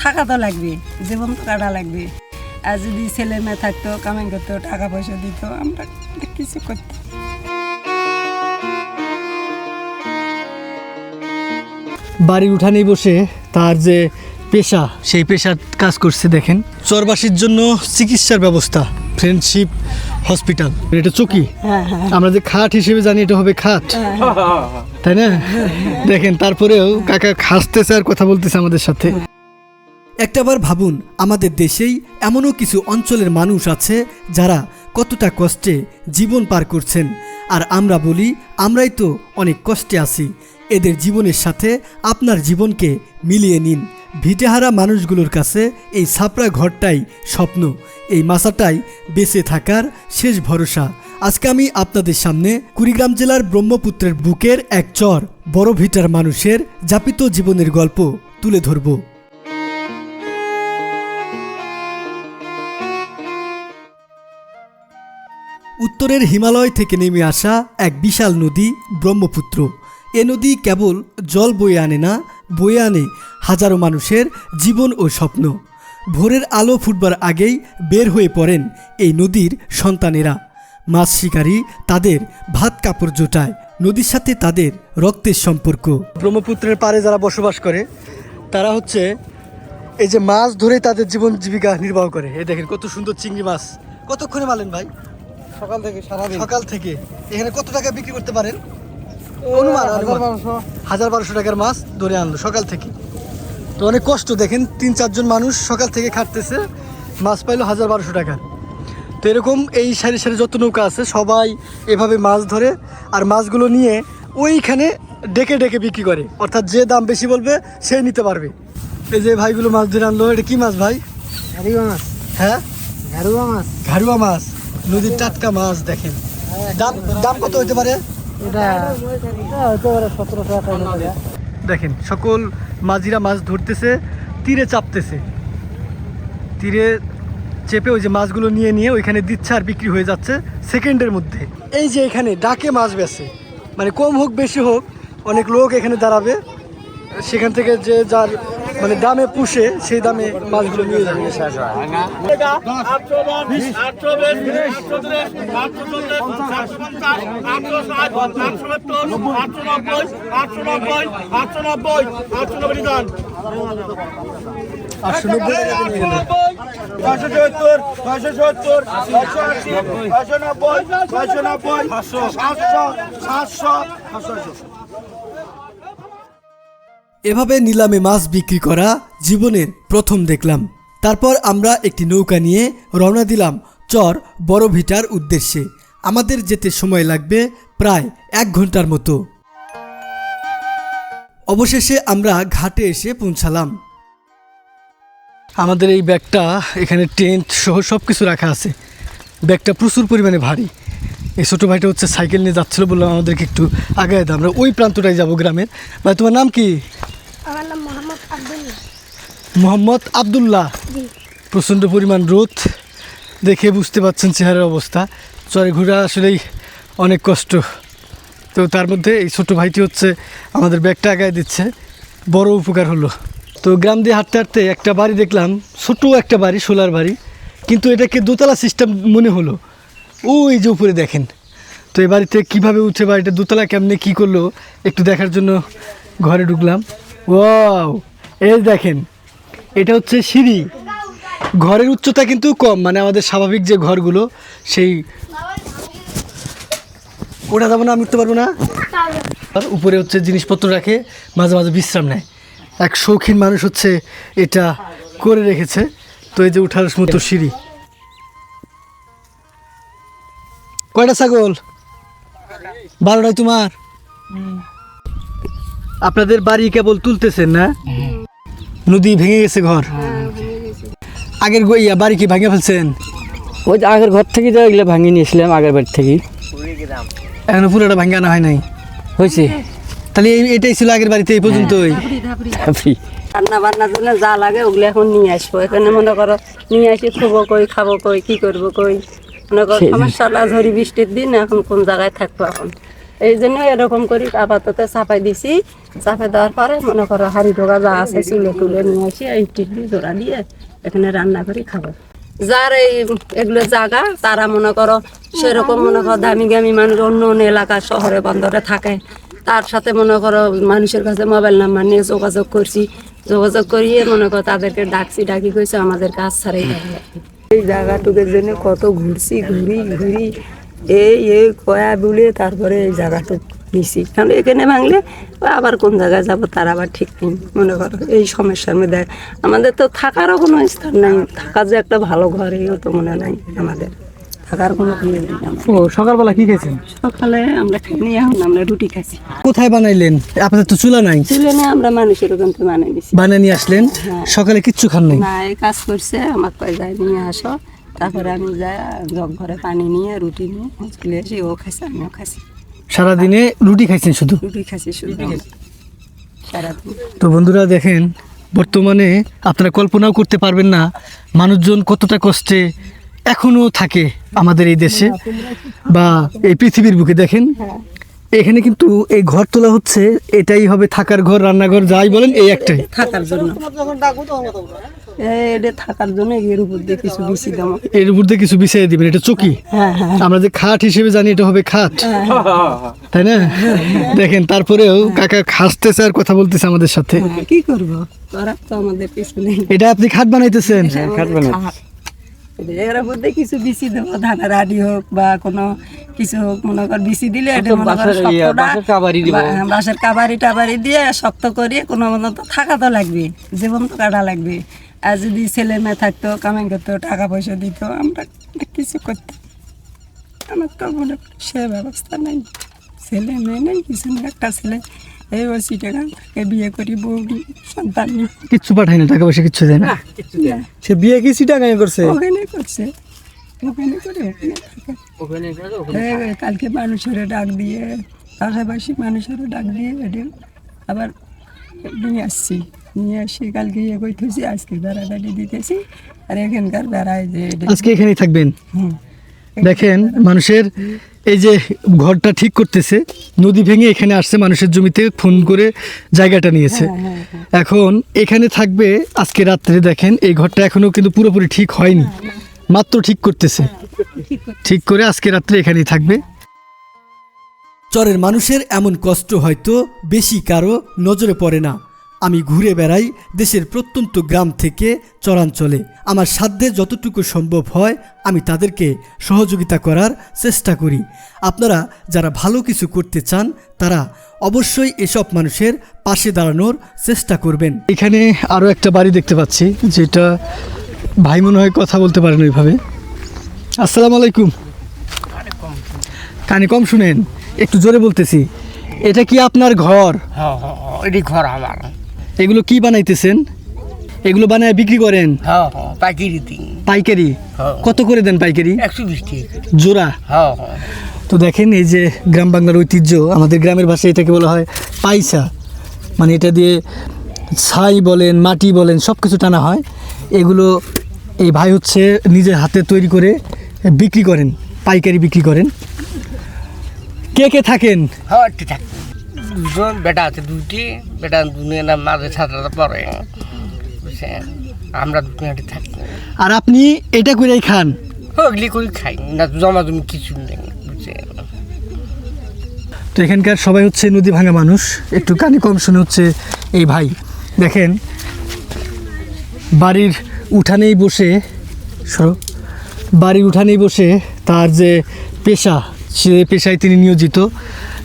থাকা তো লাগবে জীবন তো কাটা লাগবে আর যদি ছেলে মেয়ে থাকতো কামাই করতো টাকা পয়সা দিত আমরা কিছু করতাম। বাড়ির উঠানেই বসে তার যে পেশা সেই পেশার কাজ করছে দেখেন। চরবাসীর জন্য চিকিৎসার ব্যবস্থা ফ্রেন্ডশিপ হসপিটাল। এটা চকি। হ্যাঁ হ্যাঁ। আমরা যে খাট হিসেবে জানি এটা হবে খাট। তাই না? দেখেন তারপরেও কাকা খাসতেছে আর কথা বলতেছে আমাদের সাথে। একটাবার ভাবুন, আমাদের দেশেই এমনও কিছু অঞ্চলের মানুষ আছে যারা কতটা কষ্টে জীবন পার করছেন। আর আমরা বলি, আমরাই তো অনেক কষ্টে আছি। এদের জীবনের সাথে আপনার জীবনকে মিলিয়ে নিন। ভিটেহারা মানুষগুলোর কাছে এই ছাপড়া ঘরটাই স্বপ্ন। এই মাসাটাই বেঁচে থাকার শেষ ভরসা। আজকে আমি আপনাদের সামনে কুড়িগ্রাম জেলার ব্রহ্মপুত্রের বুকের এক চর বড় ভিটার মানুষের যাপিত জীবনের গল্প তুলে ধরব। উত্তরের হিমালয় থেকে নেমে আসা এক বিশাল নদী ব্রহ্মপুত্র। এ নদী কেবল জল বয়ে আনে না, বয়ে আনে হাজারো মানুষের জীবন ও স্বপ্ন। ভোরের আলো ফুটবার আগেই বের হয়ে পড়েন এই নদীর সন্তানেরা। মাছ শিকারী তাদের ভাত কাপড় জোটায়, নদীর সাথে তাদের রক্তের সম্পর্ক। ব্রহ্মপুত্রের পাড়ে যারা বসবাস করে, তারা হচ্ছে এই যে মাছ ধরে তাদের জীবন জীবিকা নির্বাহ করে। এই দেখেন কত সুন্দর চিংড়ি মাছ। কতক্ষণে মালেন ভাই? সকাল থেকে সারাদিন। সকাল থেকে। এখানে কত টাকা বিক্রি করতে পারেন? অনুমান অনুমান। হাজার বারোশো। টাকার মাছ ধরে আনলো সকাল থেকে। তো অনেক কষ্ট দেখেন তিন চারজন মানুষ সকাল থেকে খাটতেছে মাছ পাইলো হাজার বারোশো টাকা। তো এরকম এই সারি সারি যত নৌকা আছে সবাই এভাবে মাছ ধরে আর মাছগুলো নিয়ে ওইখানে ডেকে ডেকে বিক্রি করে। অর্থাৎ যে দাম বেশি বলবে সে নিতে পারবে। এই যে ভাইগুলো মাছ ধরে আনলো এটা কি মাছ ভাই? ঘারুয়া মাছ। হ্যাঁ? ঘারুয়া মাছ। ঘাড়ুয়া মাছ। নদীর টাটকা মাছ দেখেন। দাম দাম কত হতে পারে। দেখেন সকল মাঝিরা মাছ ধরতেছে তীরে চাপতেছে। তীরে চেপে ওই যে মাছগুলো নিয়ে নিয়ে ওইখানে দিচ্ছে আর বিক্রি হয়ে যাচ্ছে সেকেন্ডের মধ্যে। এই যে এখানে ডাকে মাছ বেছে মানে কম হোক বেশি হোক অনেক লোক এখানে দাঁড়াবে। সেখান থেকে যে যার মানে দামে পুষে সেই দামে মাছগুলো নিয়ে যাবে। আটশো নব্বই টাকা নব্বই ছয়শো নব্বই সাতশো সাতশো সাতশো। এভাবে নিলামে মাছ বিক্রি করা জীবনের প্রথম দেখলাম। তারপর আমরা একটি নৌকা নিয়ে রওনা দিলাম চর বড় ভিটার উদ্দেশ্যে। আমাদের যেতে সময় লাগবে প্রায় এক ঘণ্টার মতো। অবশেষে আমরা ঘাটে এসে পৌঁছালাম। আমাদের এই ব্যাগটা, এখানে টেন্ট সহ সব কিছু রাখা আছে। ব্যাগটা প্রচুর পরিমাণে ভারী। এই ছোটো ভাইটা হচ্ছে সাইকেল নিয়ে যাচ্ছিল বললাম, আমাদেরকে একটু দাও, আমরা ওই প্রান্তটায় যাব গ্রামের। ভাই, তোমার নাম কি? আমার নাম মোহাম্মদ আব্দুল্লাহ। মোহাম্মদ আবদুল্লাহ। প্রচণ্ড পরিমাণ রোদ। দেখে বুঝতে পাচ্ছেন চেহারার অবস্থা। চরে ঘোরা আসলেই অনেক কষ্ট। তো তার মধ্যে এই ছোটো ভাইটি হচ্ছে আমাদের ব্যাগটা আগায় দিচ্ছে। বড় উপকার হলো। তো গ্রাম দিয়ে হাঁটতে হাঁটতে একটা বাড়ি দেখলাম। ছোটো একটা বাড়ি সোলার বাড়ি। কিন্তু এটাকে দোতলা সিস্টেম মনে হলো। ও ওই যে উপরে দেখেন। তো এই বাড়িতে কীভাবে উঠে বাড়িটা দোতলা কেমনে কী করল একটু দেখার জন্য ঘরে ঢুকলাম। ওয়াও এই দেখেন, এটা হচ্ছে সিঁড়ি। ঘরের উচ্চতা কিন্তু কম মানে আমাদের স্বাভাবিক যে ঘরগুলো, সেই ওটা যাব না আমি উঠতে পারব না? আর উপরে হচ্ছে জিনিসপত্র রাখে, মাঝে মাঝে বিশ্রাম নেয়। এক শৌখিন মানুষ হচ্ছে এটা করে রেখেছে। তো এই যে উঠার মতো সিঁড়ি। কয়টা ছাগল? বারোটায় তোমার? আপনাদের বাড়ি কেবল তুলতেছেন না? নদী ভেঙে গেছে ঘর। আগের গো- ইয়া বাড়ি কি ভেঙে ফেলছেন? ওই যে আগের ঘর থেকে যা এগুলো ভাঙিয়ে নিয়েছিলাম আগের বাড়ি থেকে। এখনও পুরোটা ভাঙানো হয় নাই? হয়েছে। তাহলে এই- এটাই ছিল আগের বাড়িতে এই পর্যন্তই। তারপরে রান্না বান্নার জন্য যা লাগে ওগুলো এখন নিয়ে আসব। এখানে মনে করো নিয়ে আসি খুবো কই খাব কই কি করব কই? মনে করো সমস্যা ঝড়ি বৃষ্টির দিন এখন কোন জায়গায় থাকব এখন? এই জন্য এরকম করি আপাতত চাপাই দিছি। চাপাই দেওয়ার পরে মনে করো হাড়ি ঢোকা যা আছে, চুলে টুলে নিয়ে আসি, এই টিকলি জোড়া দিয়ে এখানে রান্না করে খাব। যার এই এগুলো জায়গা, তারা মনে করো সেরকম মনে করো দামি গামি মানুষ অন্য অন্য এলাকা শহরে, বন্দরে থাকে। তার সাথে মনে করো মানুষের কাছে মোবাইল নাম্বার নিয়ে যোগাযোগ করছি। যোগাযোগ করিয়ে মনে করো তাদেরকে ডাকছি, ডাকি কইছে আমাদের কাজ ছাড়াই এই জায়গাটুকের জন্য কত ঘুরছি, ঘুরি ঘুরি। এই এই কয়া বুলে তারপরে এই জায়গাটুক নিছি। কারণ এখানে ভাঙলে আবার কোন জায়গায় যাব তার আবার ঠিক নেই মনে করো। এই সমস্যার মধ্যে আমাদের তো থাকারও কোনো স্থান নাই। থাকার যে একটা ভালো ঘর এও তো মনে নাই আমাদের। থাকার কোনো ইয়ে ও সকালবেলা কি খেয়েছেন? সকালে আমরা খাইনি এখন আমরা রুটি খাচ্ছি কোথায় বানাইলেন? আপনাদের তো চুলা নাই। তুলে নিয়ে আমরা মানুষের ওখান থেকে বানিয়ে দিছি বানিয়ে নিয়ে আসলেন? সকালে কিচ্ছু খান নাই? না কাজ করছে আমার কয় যায় নিয়ে আসো। তারপরে আমি যাই জগ ঘরে পানি নিয়ে রুটি নিয়ে চলে আসি ও খাইছে আমিও খাইছি। সারাদিনে রুটি খাইছেন শুধু? রুটি খাইছি শুধু। সারাদিন। তো বন্ধুরা দেখেন বর্তমানে আপনারা কল্পনাও করতে পারবেন না মানুষজন কতটা কষ্টে এখনও থাকে আমাদের এই দেশে বা এই পৃথিবীর বুকে। দেখেন এখানে কিন্তু এই ঘর তোলা হচ্ছে এটাই হবে থাকার ঘর রান্নাঘর যাই বলেন এই একটাই। থাকার জন্য। এই এটা থাকার জন্য এর উপর দিয়ে কিছু বেশি দাম এর উপর দিয়ে কিছু বিছিয়ে দিবেন এটা চকি? হ্যাঁ হ্যাঁ। আমরা যে খাট হিসেবে জানি এটা হবে খাট। তাই না? দেখেন তারপরেও কাকা খাসতেছে আর কথা বলতেছে আমাদের সাথে। হ্যাঁ, কি করব? তোরা তো আমাদের পিছনে। এটা আপনি খাট বানাইতেছেন? এর দিয়ে কিছু বিচি দেবো ধানের আডি হোক বা কোনো কিছু হোক মনে কর বিচি দিলে এটা মনে কর বাঁশের ইয়া, কাবারি টাবারি দিয়ে শক্ত করিয়ে কোনো মতো তো থাকা তো লাগবে জীবন তো কাটা লাগবে। আর যদি ছেলে মেয়ে থাকতো কামাই করতো টাকা পয়সা দিত আমরা কিছু করতাম। আমার তো মনে সে ব্যবস্থা নেই। ছেলে মেয়ে নেই কিছু নেই একটা ছেলে এই ওসি টাকা তাকে বিয়ে করি বউ সন্তান কিচ্ছু পাঠায় না টাকা পয়সা কিচ্ছু দেয় না? সে বিয়ে কি টাকায় করছে? ওখানে করছে ওখানে করে ওখানে কালকে মানুষের ডাক দিয়ে পাশাপাশি মানুষের ডাক দিয়ে এটা আবার নিয়ে আসছি নিয়ে আসছি কালকে ইয়ে করতেছি আজকে বেড়াবেড়ি দিতেছি আর এখানকার বেড়ায় যে আজকে এখানেই থাকবেন? হুম। দেখেন মানুষের এই যে ঘরটা ঠিক করতেছে নদী ভেঙে এখানে আসছে মানুষের জমিতে ফোন করে জায়গাটা নিয়েছে। এখন এখানে থাকবে আজকে রাত্রে দেখেন এই ঘরটা এখনও কিন্তু পুরোপুরি ঠিক হয়নি মাত্র ঠিক করতেছে। ঠিক করে আজকে রাত্রে এখানেই থাকবে। চরের মানুষের এমন কষ্ট হয়তো বেশি কারও নজরে পড়ে না। আমি ঘুরে বেড়াই দেশের প্রত্যন্ত গ্রাম থেকে চরাঞ্চলে। আমার সাধ্যে যতটুকু সম্ভব হয় আমি তাদেরকে সহযোগিতা করার চেষ্টা করি। আপনারা যারা ভালো কিছু করতে চান তারা অবশ্যই এসব মানুষের পাশে দাঁড়ানোর চেষ্টা করবেন। এখানে আরও একটা বাড়ি দেখতে পাচ্ছি যেটা ভাই মনে হয় কথা বলতে পারেন ওইভাবে। আসসালামু আলাইকুম। কানে কম শুনেন একটু জোরে বলতেছি। এটা কি আপনার ঘর? হ্যাঁ হ্যাঁ এটি ঘর আমার। এগুলো কি বানাইতেছেন? এগুলো বানায় বিক্রি করেন? হ্যাঁ হ্যাঁ পাইকারি হ্যাঁ। কত করে দেন পাইকারি? একশো বিশ টাকা জোড়া? তো দেখেন এই যে গ্রাম বাংলার ঐতিহ্য আমাদের গ্রামের ভাষায় এটাকে বলা হয় পাইসা। মানে এটা দিয়ে ছাই বলেন মাটি বলেন সব কিছু টানা হয়। এগুলো এই ভাই হচ্ছে নিজের হাতে তৈরি করে বিক্রি করেন পাইকারি বিক্রি করেন। কে কে থাকেন? হ্যাঁ দুজন বেটা আছে দুটি বেটা দুনিয়া না মাঝে সাঁতার পরে বুঝছেন? আমরা দুটি থাকি। আর আপনি এটা করেই খান? ওগুলি করে খাই? না জমা জমি কিছু নেই বুঝছেন? তো এখানকার সবাই হচ্ছে নদী ভাঙা মানুষ। একটু কানে কম শুনে হচ্ছে এই ভাই। দেখেন বাড়ির উঠানেই বসে সরো বাড়ির উঠানেই বসে তার যে পেশা সে পেশায় তিনি নিয়োজিত,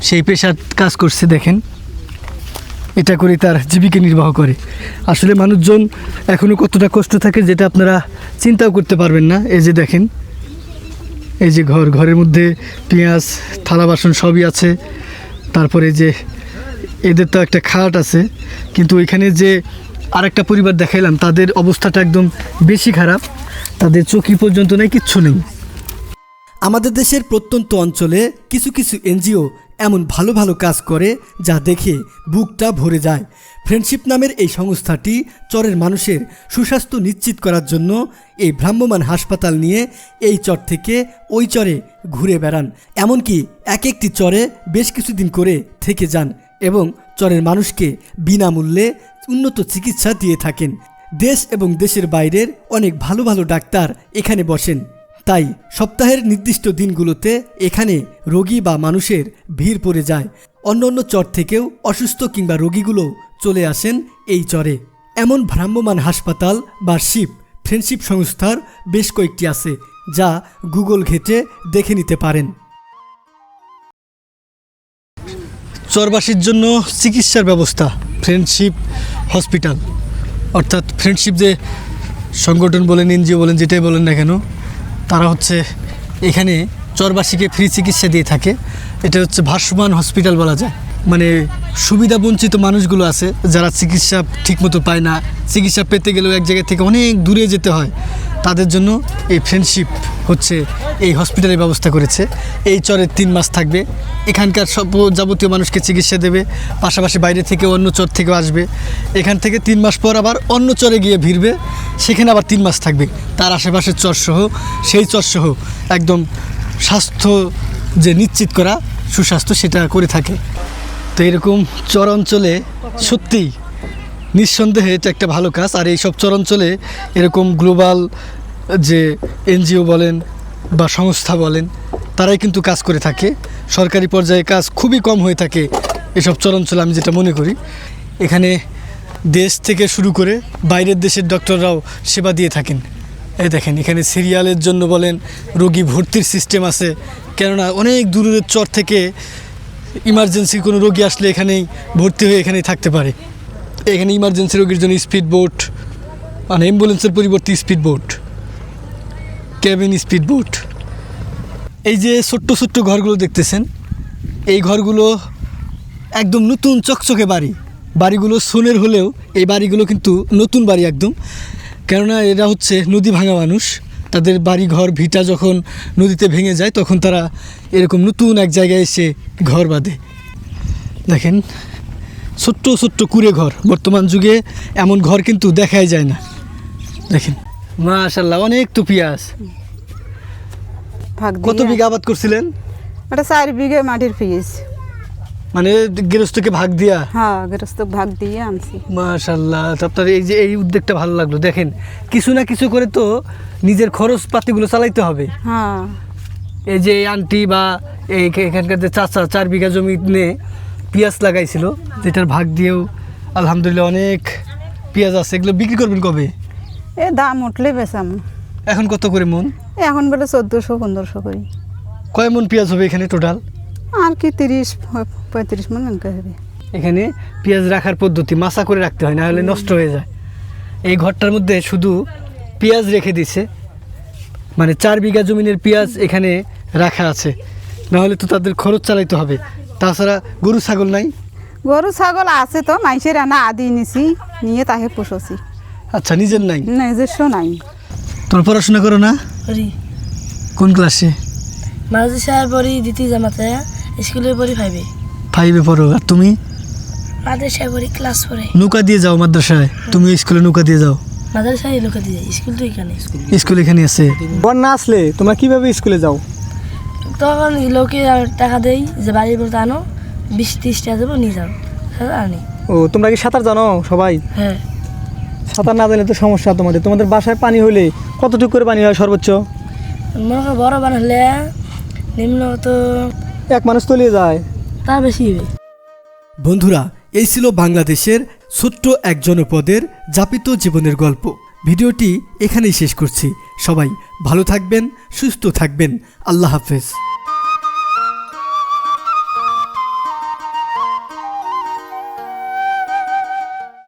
সেই পেশার কাজ করছে, দেখেন। এটা করে তার জীবিকা নির্বাহ করে। আসলে মানুষজন এখনও কতটা কষ্ট থাকে যেটা আপনারা চিন্তাও করতে পারবেন না। এই যে দেখেন, এই যে ঘর, ঘরের মধ্যে পেঁয়াজ, থালা বাসন সবই আছে। তারপরে যে এদের তো একটা খাট আছে, কিন্তু ওইখানে যে আরেকটা পরিবার দেখাইলাম, তাদের অবস্থাটা একদম বেশি খারাপ। তাদের চোখি পর্যন্ত নেই, কিচ্ছু নেই। আমাদের দেশের প্রত্যন্ত অঞ্চলে কিছু কিছু এনজিও এমন ভালো ভালো কাজ করে যা দেখে বুকটা ভরে যায়। ফ্রেন্ডশিপ নামের এই সংস্থাটি চরের মানুষের সুস্বাস্থ্য নিশ্চিত করার জন্য এই ভ্রাম্যমাণ হাসপাতাল নিয়ে এই চর থেকে ওই চরে ঘুরে বেড়ান। এমনকি এক একটি চরে বেশ কিছুদিন করে থেকে যান এবং চরের মানুষকে বিনামূল্যে উন্নত চিকিৎসা দিয়ে থাকেন। দেশ এবং দেশের বাইরের অনেক ভালো ভালো ডাক্তার এখানে বসেন। তাই সপ্তাহের নির্দিষ্ট দিনগুলোতে এখানে রোগী বা মানুষের ভিড় পড়ে যায়। অন্য অন্য চর থেকেও অসুস্থ কিংবা রোগীগুলো চলে আসেন এই চরে। এমন ভ্রাম্যমাণ হাসপাতাল বা শিপ, ফ্রেন্ডশিপ সংস্থার বেশ কয়েকটি আছে, যা গুগল ঘেটে দেখে নিতে পারেন। চরবাসীর জন্য চিকিৎসার ব্যবস্থা, ফ্রেন্ডশিপ হসপিটাল। অর্থাৎ ফ্রেন্ডশিপ যে সংগঠন বলেন, এনজিও বলেন, যেটাই বলেন না কেন তারা হচ্ছে এখানে চরবাসীকে ফ্রি চিকিৎসা দিয়ে থাকে। এটা হচ্ছে ভাসমান হসপিটাল বলা যায়। মানে সুবিধা বঞ্চিত মানুষগুলো আছে, যারা চিকিৎসা ঠিকমতো পায় না। চিকিৎসা পেতে গেলেও এক জায়গা থেকে অনেক দূরে যেতে হয়। তাদের জন্য এই ফ্রেন্ডশিপ হচ্ছে এই হসপিটালের ব্যবস্থা করেছে। এই চরে তিন মাস থাকবে। এখানকার সব যাবতীয় মানুষকে চিকিৎসা দেবে। পাশাপাশি বাইরে থেকে অন্য চর থেকেও আসবে। এখান থেকে তিন মাস পর আবার অন্য চরে গিয়ে ভিড়বে। সেখানে আবার তিন মাস থাকবে। তার আশেপাশের চরসহ সেই চরসহ একদম স্বাস্থ্য যে নিশ্চিত করা, সুস্বাস্থ্য সেটা করে থাকে। তো এরকম চর অঞ্চলে সত্যিই নিঃসন্দেহে এটা একটা ভালো কাজ। আর এই সব চরাঞ্চলে এরকম গ্লোবাল যে এনজিও বলেন বা সংস্থা বলেন, তারাই কিন্তু কাজ করে থাকে। সরকারি পর্যায়ে কাজ খুবই কম হয়ে থাকে এসব চরাঞ্চলে আমি যেটা মনে করি। এখানে দেশ থেকে শুরু করে বাইরের দেশের ডক্টররাও সেবা দিয়ে থাকেন। এই দেখেন, এখানে সিরিয়ালের জন্য বলেন রোগী ভর্তির সিস্টেম আছে। কেননা অনেক দূরের চর থেকে ইমার্জেন্সি কোনো রোগী আসলে এখানেই ভর্তি হয়ে এখানেই থাকতে পারে। এখানে ইমার্জেন্সি রোগীর জন্য স্পিড বোট মানে অ্যাম্বুলেন্সের পরিবর্তে speed boat. Cabin speed boat এই যে ছোট্ট ছোট্ট ঘরগুলো দেখতেছেন, এই ঘরগুলো একদম নতুন চকচকে বাড়ি। বাড়িগুলো সোনের হলেও এই বাড়িগুলো কিন্তু নতুন বাড়ি একদম। কেননা এরা হচ্ছে নদী ভাঙা মানুষ। তাদের বাড়ি ঘর ভিটা যখন নদীতে ভেঙে যায়, তখন তারা এরকম নতুন এক জায়গায় এসে ঘর বাঁধে। দেখেন, ছোট্ট ছোট্ট কুড়ে ঘর। বর্তমান যুগে এমন ঘর কিন্তু দেখাই যায় না। দেখেন। মাশাল্লাহ অনেক তো পেঁয়াজ কত বিঘা আবাদ করছিলেন? ওটা চার বিঘে মাটির পিস। মানে গৃহস্থকে ভাগ দিয়া? হ্যাঁ গৃহস্থ ভাগ দিয়ে আনছি। মাশাল্লাহ আপনার এই যে এই উদ্যোগটা ভালো লাগল। দেখেন কিছু না কিছু করে তো নিজের খরচ পাতিগুলো চালাইতে হবে। হ্যাঁ। এই যে আন্টি বা এই এখানকার যে চাচা চার বিঘা জমি নিয়ে পেঁয়াজ লাগাইছিল যেটার ভাগ দিয়েও আলহামদুলিল্লাহ অনেক পেঁয়াজ আছে। এগুলো বিক্রি করবেন কবে? এ দাম উঠলে বেচাম এখন কত করে মন? এখন বলে চোদ্দোশো পনেরোশো করি। কয় মন পেঁয়াজ হবে এখানে টোটাল আর কি তিরিশ পঁয়ত্রিশ মন এনকে হবে। এখানে পেঁয়াজ রাখার পদ্ধতি মাসা করে রাখতে হয় না হলে নষ্ট হয়ে যায়। এই ঘরটার মধ্যে শুধু পেঁয়াজ রেখে দিছে। মানে চার বিঘা জমিনের পেঁয়াজ এখানে রাখা আছে। না হলে তো তাদের খরচ চালাইতে হবে। তাছাড়া গরু ছাগল নাই? গরু ছাগল আছে তো মাইসের আনা আদি নিছি নিয়ে তাকে পুষছি। আচ্ছা নিজের নাই? নিজস্ব নাই। তোমার পড়াশোনা করো না? পড়ি। কোন ক্লাসে? মাদ্রাসায় পড়ি দ্বিতীয় জামাতে। স্কুলে পড়ি ফাইভে ফাইভে পড়ো। আর তুমি? মাদ্রাসায় পড়ি ক্লাস পড়ে নৌকা দিয়ে যাও মাদ্রাসায়। তুমি স্কুলে নৌকা দিয়ে যাও। মাদ্রাসায় লোকে দিয়ে স্কুল তো এখানে। স্কুল এখানে আছে। বন্যা আসলে তোমরা কীভাবে স্কুলে যাও? তখন লোকে টাকা দেই যে বাড়ি বলতে আনো বিশ ত্রিশ টাকা দেবো নিয়ে যাও। তাহলে আনি। ও তোমরা কি সাঁতার জানো সবাই? হ্যাঁ। সাঁতার না জানলে তো সমস্যা তোমাদের। তোমাদের বাসায় পানি হলে কতটুকু করে পানি হয় সর্বোচ্চ? মনে করো বড় বান হলে নিম্ন তো এক মানুষ তলিয়ে যায়। তা বেশি বন্ধুরা এই ছিল বাংলাদেশের ছোট্ট এক জনপদের যাপিত জীবনের গল্প। ভিডিওটি এখানেই শেষ করছি। সবাই ভালো থাকবেন সুস্থ থাকবেন। আল্লাহ হাফেজ।